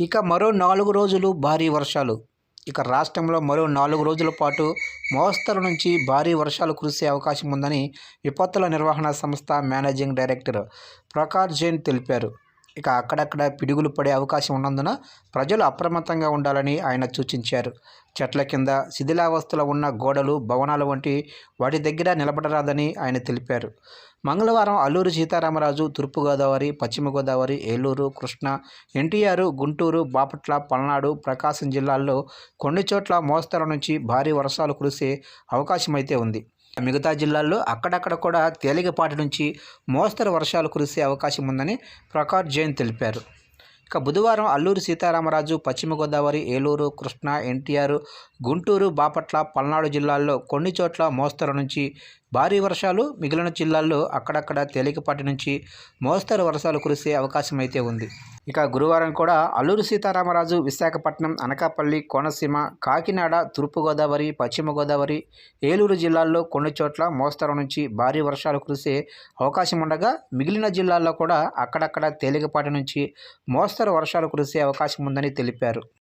ఇక మరో నాలుగు రోజులు భారీ వర్షాలు. ఇక రాష్ట్రంలో మరో నాలుగు రోజుల పాటు మోస్తరు నుంచి భారీ వర్షాలు కురిసే అవకాశం ఉందని విపత్తుల నిర్వహణ సంస్థ మేనేజింగ్ డైరెక్టర్ ప్రకాష్ జైన్ తెలిపారు. ఇక అక్కడక్కడ పిడుగులు పడే అవకాశం ఉన్నందున ప్రజలు అప్రమత్తంగా ఉండాలని ఆయన సూచించారు. చెట్ల కింద శిథిలావస్థలో ఉన్న గోడలు భవనాలు వంటి వాటి దగ్గర నిలబడరాదని ఆయన తెలిపారు. మంగళవారం అల్లూరు సీతారామరాజు తూర్పుగోదావరి పశ్చిమ గోదావరి ఏలూరు కృష్ణా ఎన్టీఆర్ గుంటూరు బాపట్ల పల్నాడు ప్రకాశం జిల్లాల్లో కొన్ని చోట్ల మోస్తరు నుంచి భారీ వర్షాలు కురిసే అవకాశమైతే ఉంది. మిగతా జిల్లాల్లో అక్కడక్కడ కూడా తేలికపాటి నుంచి మోస్తరు వర్షాలు కురిసే అవకాశం ఉందని ప్రకాష్ జైన్ తెలిపారు. ఇక బుధవారం అల్లూరు సీతారామరాజు పశ్చిమ గోదావరి ఏలూరు కృష్ణా ఎన్టీఆర్ గుంటూరు బాపట్ల పల్నాడు జిల్లాల్లో కొన్ని చోట్ల మోస్తరు నుంచి భారీ వర్షాలు మిగిలిన జిల్లాల్లో అక్కడక్కడ తేలికపాటి నుంచి మోస్తరు వర్షాలు కురిసే అవకాశం అయితే ఉంది. ఇక గురువారం కూడా అల్లూరు సీతారామరాజు విశాఖపట్నం అనకాపల్లి కోనసీమ కాకినాడ తూర్పుగోదావరి పశ్చిమ గోదావరి ఏలూరు జిల్లాల్లో కొన్ని చోట్ల మోస్తరు నుంచి భారీ వర్షాలు కురిసే అవకాశం ఉండగా మిగిలిన జిల్లాల్లో కూడా అక్కడక్కడ తేలికపాటి నుంచి మోస్తరు వర్షాలు కురిసే అవకాశం ఉందని తెలిపారు.